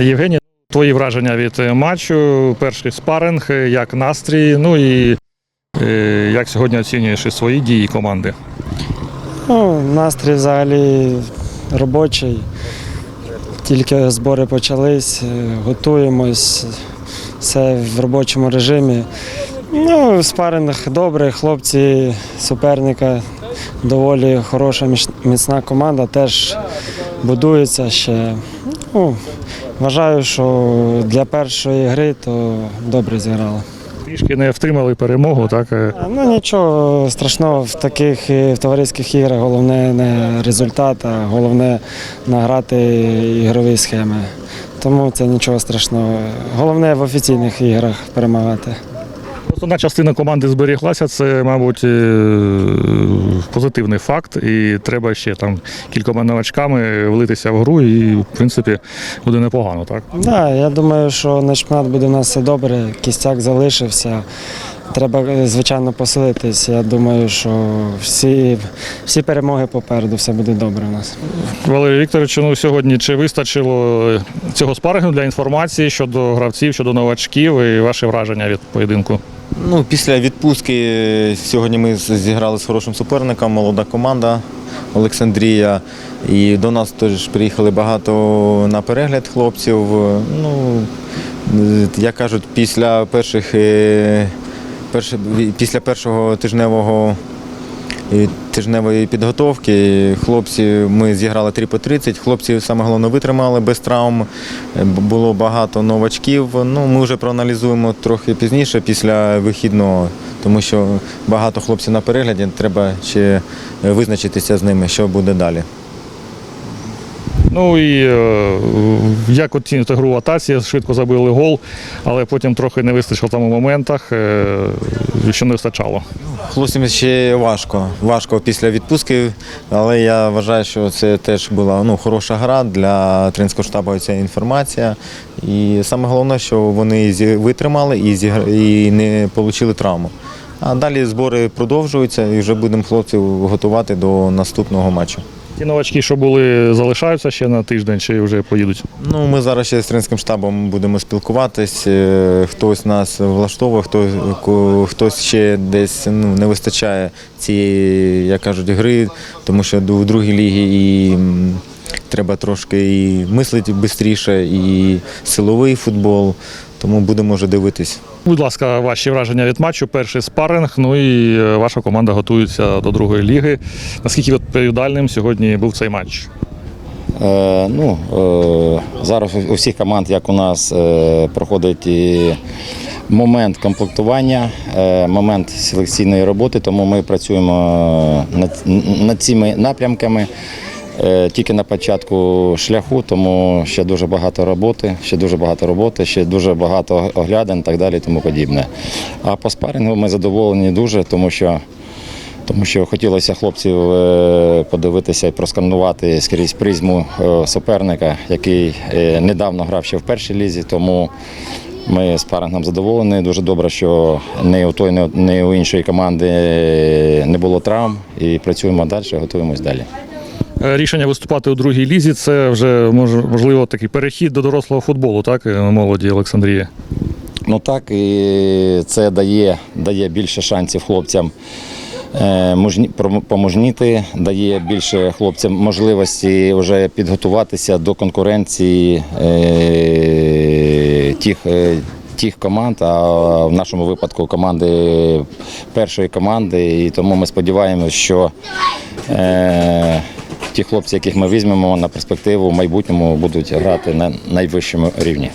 Євгеній, твої враження від е, матчу, перший спаринг, е, як настрій, ну і е, як сьогодні оцінюєш свої дії команди? Ну, настрій взагалі робочий. Тільки збори почались, готуємось, все в робочому режимі. Ну, спаринг добрий, хлопці суперника доволі хороша міцна команда, теж будується ще. Ну, вважаю, що для першої гри то добре зіграли. Трішки не втримали перемогу, так? е, Ну нічого страшного в таких е, в товариських іграх головне не результат, а головне награти ігрові схеми. Тому це нічого страшного. Головне в офіційних іграх перемагати. Основна частина команди зберіглася, це, мабуть, е, позитивний факт, і треба ще там кількома новачками влитися в гру, і в принципі буде непогано, так? Да, я думаю, що на чемпіонат буде у нас все добре. Кістяк залишився. Треба, е, звичайно, посилитись. Я думаю, що всі, всі перемоги попереду, все буде добре у нас. Валерій Вікторович, ну сьогодні чи вистачило цього спарингу для інформації щодо гравців, щодо новачків і ваші враження від поєдинку? Ну, після відпустки е, сьогодні ми зіграли з хорошим суперником, молода команда Олександрія. І до нас теж приїхали багато на перегляд хлопців. Ну, е, як кажуть, після перших е, перше- після першого тижневого тижневої підготовки. Хлопці ми зіграли 3 по 30. Хлопці саме головне витримали без травм. Е, Було багато новачків. Ну, ми вже проаналізуємо трохи пізніше після вихідного, тому що багато хлопців на перегляді. Треба ще е, визначитися з ними, що буде далі. Ну і е, як оцінюєте гру в атаці, швидко забили гол, але потім трохи не вистачило там у моментах, е, що не вистачало. Хлопцям ще важко. Важко після відпустки, але я вважаю, що це теж була ну, хороша гра для тренерського штабу. Ця інформація. І саме головне, що вони витримали і не отримали травму. А далі збори продовжуються і вже будемо хлопців готувати до наступного матчу. Ті новачки, що були, залишаються ще на тиждень чи вже поїдуть. Ну, ми зараз ще з тренерським штабом будемо спілкуватись. Е, Хтось нас влаштовує, хто, хтось ще десь ну, не вистачає цієї, як кажуть, гри, тому що в другій лігі і треба трошки і мислити швидше, і силовий футбол. Тому будемо вже дивитись. Будь ласка, ваші враження від матчу, перший спаринг, ну і е, ваша команда готується до другої ліги. Наскільки відповідальним сьогодні був цей матч? Е, ну, е, зараз у всіх команд, як у нас, е, проходить і момент комплектування, е, момент селекційної роботи, тому ми працюємо над, над цими напрямками. Е, Тільки на початку шляху, тому ще дуже багато роботи, ще дуже багато роботи, ще дуже багато оглядин так далі, і тому подібне. А по спарингу ми задоволені дуже, тому що тому що хотілося хлопців е, подивитися і просканувати скрізь призму е, суперника, який недавно грав ще в першій лізі, тому ми з парингом задоволені. Дуже добре, що ні у той, ні у іншої команди не було травм і працюємо далі, готуємось далі. Е, Рішення виступати у другій лізі це вже можливо такий перехід до дорослого футболу, так, е, молоді Олександрії. Ну так, і це дає, дає більше шансів хлопцям е, помужніти, дає більше хлопцям можливості вже підготуватися до конкуренції тих. Тих команд, а в нашому випадку команди першої команди. І тому ми сподіваємося, що ті хлопці, яких ми візьмемо на перспективу в майбутньому, будуть грати на найвищому рівні.